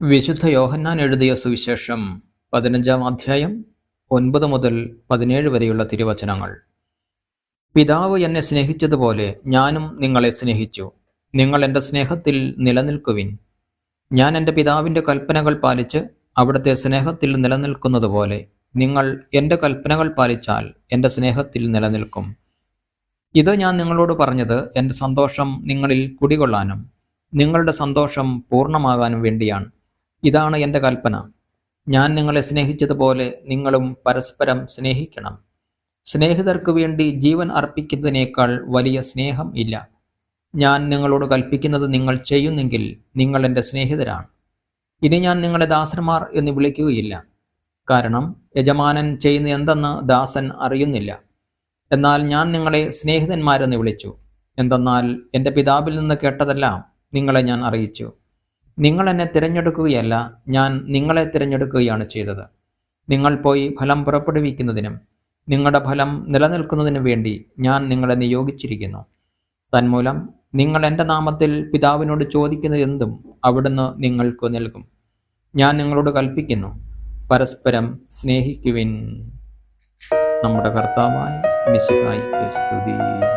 വിശുദ്ധ യോഹന്നാൻ എഴുതിയ സുവിശേഷം പതിനഞ്ചാം അധ്യായം ഒൻപത് മുതൽ പതിനേഴ് വരെയുള്ള തിരുവചനങ്ങൾ. പിതാവ് എന്നെ സ്നേഹിച്ചതുപോലെ ഞാനും നിങ്ങളെ സ്നേഹിച്ചു. നിങ്ങൾ എന്റെ സ്നേഹത്തിൽ നിലനിൽക്കുവിൻ. ഞാൻ എന്റെ പിതാവിന്റെ കൽപ്പനകൾ പാലിച്ച് അവിടുത്തെ സ്നേഹത്തിൽ നിലനിൽക്കുന്നതുപോലെ നിങ്ങൾ എന്റെ കൽപ്പനകൾ പാലിച്ചാൽ എന്റെ സ്നേഹത്തിൽ നിലനിൽക്കും. ഇത് ഞാൻ നിങ്ങളോട് പറഞ്ഞത് എന്റെ സന്തോഷം നിങ്ങളിൽ കുടികൊള്ളാനും നിങ്ങളുടെ സന്തോഷം പൂർണമാകാനും വേണ്ടിയാണ്. ഇതാണ് എന്റെ കൽപ്പന. ഞാൻ നിങ്ങളെ സ്നേഹിച്ചതുപോലെ നിങ്ങളും പരസ്പരം സ്നേഹിക്കണം. സ്നേഹിതർക്ക് വേണ്ടി ജീവൻ അർപ്പിക്കുന്നതിനേക്കാൾ വലിയ സ്നേഹം ഇല്ല. ഞാൻ നിങ്ങളോട് കൽപ്പിക്കുന്നത് നിങ്ങൾ ചെയ്യുന്നെങ്കിൽ നിങ്ങൾ എന്റെ സ്നേഹിതരാണ്. ഇനി ഞാൻ നിങ്ങളെ ദാസന്മാർ എന്ന് വിളിക്കുകയില്ല. കാരണം യജമാനൻ ചെയ്യുന്ന എന്തെന്ന് ദാസൻ അറിയുന്നില്ല. എന്നാൽ ഞാൻ നിങ്ങളെ സ്നേഹിതന്മാരെന്ന് വിളിച്ചു. എന്തെന്നാൽ എന്റെ പിതാവിൽ നിന്ന് കേട്ടതെല്ലാം നിങ്ങളെ ഞാൻ അറിയിച്ചു. നിങ്ങൾ എന്നെ തിരഞ്ഞെടുക്കുകയല്ല ഞാൻ നിങ്ങളെ തിരഞ്ഞെടുക്കുകയാണ് ചെയ്തത്. നിങ്ങൾ പോയി ഫലം പുറപ്പെടുവിക്കുന്നതിനും നിങ്ങളുടെ ഫലം നിലനിൽക്കുന്നതിനും വേണ്ടി ഞാൻ നിങ്ങളെ നിയോഗിച്ചിരിക്കുന്നു. തന്മൂലം നിങ്ങൾ എന്റെ നാമത്തിൽ പിതാവിനോട് ചോദിക്കുന്നത് എന്തും അവിടുന്ന് നിങ്ങൾക്ക് നൽകും. ഞാൻ നിങ്ങളോട് കൽപ്പിക്കുന്നു പരസ്പരം സ്നേഹിക്കുവിൻ. നമ്മുടെ കർത്താവായ മിശിഹായിക്ക് സ്തുതി.